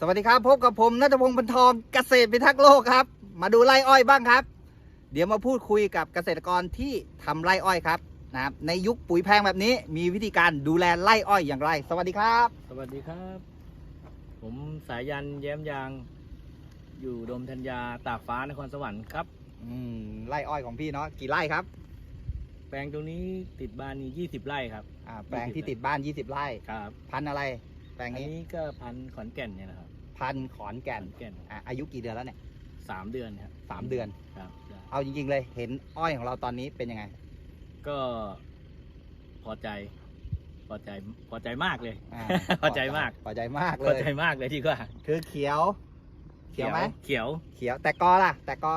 สวัสดีครับ พบกับผมนัทพงศ์บรรทองเกษตรพิทักษ์โลกครับ มาดูไร่อ้อยบ้างครับ เดี๋ยวมาพูดคุยกับเกษตรกรที่ทำไร่อ้อยครับนะครับในยุคปุ๋ยแพงแบบนี้มีวิธีการดูแลไร่อ้อยอย่างไร สวัสดีครับ สวัสดีครับ ผมสายันแย้มยาง อยู่ดมธัญญาตากฟ้านครสวรรค์ครับอืมไร่อ้อยของพี่เนาะกี่ไร่ครับ แปลงตรงนี้ติดบ้านนี้20 ไร่ครับอ่าแปลงที่ติดบ้าน 20 ไร่ครับ พันธุ์อะไร แปลงอันนี้นี้ก็พันธุ์ขอนแก่นเนี่ยนะครับพันธุ์ขอนแก่นขอนแก่นอ่าอายุกี่เดือนแล้วเนี่ยสามเดือนครับสามเดือน ครับใช่เอาจริง ๆ เลยเห็นอ้อยของเราตอนนี้เป็นยังไงก็พอใจ พอใจพอใจมากเลยอ่าพอใจมาก พอใจมากเลพอย ใจมากเลยที่ว่าคือเขียว เขียวไหมเขียวเขียวแต่กอล่ะ แต่กอ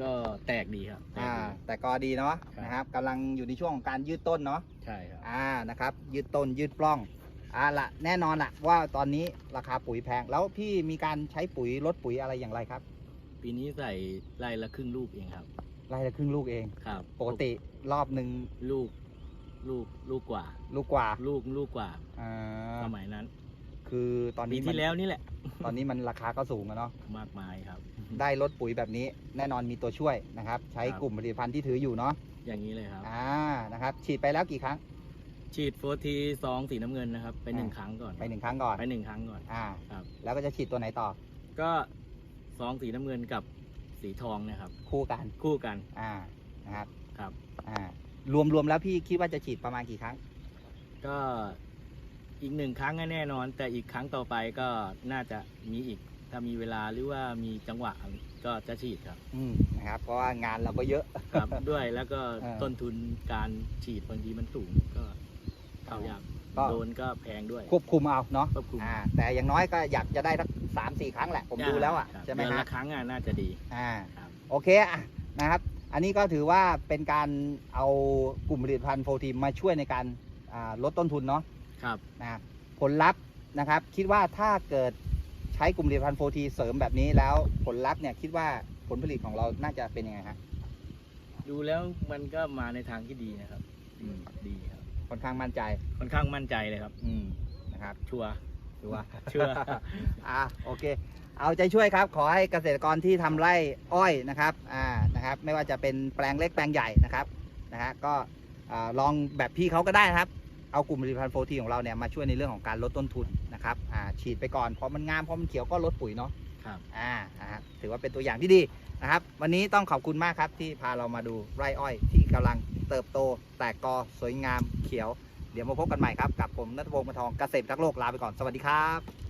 ก็แตกดีครับแตกอ่า ดี แต่กอดีเนาะครับ นะครับกำลังอยู่ในช่วงของการยืดต้นเนาะใช่ครับ อ่านะครับ ยืดต้นยืดปล้อง อ่าละแน่นอนละว่าตอนนี้ราคาปุ๋ยแพง แล้วพี่มีการใช้ปุ๋ยลดปุ๋ยอะไรอย่างไรครับ ปีนี้ใส่ไร่ละครึ่งลูกเองครับไร่ละครึ่งลูกเองครับปกติรอบหนึ่งลูกลูกลูกกว่า ลูกกว่าลูกลูกกว่าอ่าสมัยนั้น คือตอนปีนี้มันที่แล้วนี่แหละ ตอนนี้มันราคาก็สูงอะเนาะมากมายครับ ได้ลดปุ๋ยแบบนี้แน่นอนมีตัวช่วยนะครับ ใช้ครับกลุ่มผลิตภัณฑ์ที่ถืออยู่เนาะอย่างนี้เลยครับอ่านะครับ ฉีดไปแล้วกี่ครั้ง ฉีดโฟทีซองสีน้ำเงินนะครับ ไปหนึ่งอ่าครั้งก่อนไปหนึ่งครั้งก่อนไปหนึ่งครั้งก่อน อ่า ครับ แล้วก็จะฉีดตัวไหนต่อก็ซองสีน้ำเงินกับสีทองเนะครับ คู่กัน คู่กันอ่านะครับครับ อ่ารวมรวมแล้วพี่คิดว่าจะฉีดประมาณกี่ครั้ง ก็อีกหนึ่งครั้งแน่นอน แต่อีกครั้งต่อไปก็น่าจะมีอีก ถ้ามีเวลาหรือว่ามีจังหวะก็จะฉีดครับ อืมนะครับเพราะว่างานเราก็เยอะ ครับ ด้วยแล้วก็เออ ต้นทุนการฉีดบางทีมันสูงก็ เข้ายากก็โดนก็แพงด้วย ควบคุมเอาเนาะควบคุม อ่าแต่อย่างน้อยก็อยากจะได้สักสามสี่ครั้งแหละผมดูแล้วอะครับใช่ไหมเดือนฮะละครั้งอะน่าจะดี อ่าครับ โอเคอะนะครับ อันนี้ก็ถือว่าเป็นการเอากลุ่มผลิตภัณฑ์โฟทีมมาช่วยในการอ่าลดต้นทุนเนาะ ครับ นะครับผลลัพธ์นะครับคิดว่าถ้าเกิดใช้กลุ่มผลิตภัณฑ์โฟทีเสริมแบบนี้แล้วผลลัพธ์เนี่ยคิดว่าผลผลิตของเราน่าจะเป็นยังไงฮะดูแล้วมันก็มาในทางที่ดีนะครับอืมดีครับ ค่อนข้างมั่นใจค่อนข้างมั่นใจเลยครับ อืมนะครับชัวร์ถือว่าเชื่ออ่าโอเค เอาใจช่วยครับ ขอให้เกษตรกรที่ทำไร่อ้อยนะครับอ่านะครับ ไม่ว่าจะเป็นแปลงเล็กแปลงใหญ่นะครับนะฮะก็อ่าลองแบบพี่เขาก็ได้นะครับ เอากลุ่มผลิตภัณฑ์โฟทีของเราเนี่ยมาช่วยในเรื่องของการลดต้นทุนนะครับอ่าฉีดไปก่อนพอมันงามพอมันเขียวก็ลดปุ๋ยเนาะครับ อ่านะฮะถือว่าเป็นตัวอย่างที่ดีนะครับ วันนี้ต้องขอบคุณมากครับที่พาเรามาดูไร่อ้อยที่กำลัง เติบโต แตกกอสวยงามเขียว เดี๋ยวมาพบกันใหม่ครับ กับผมนัทวงศ์มาทองเกษตรทักโลกลาไปก่อนสวัสดีครับ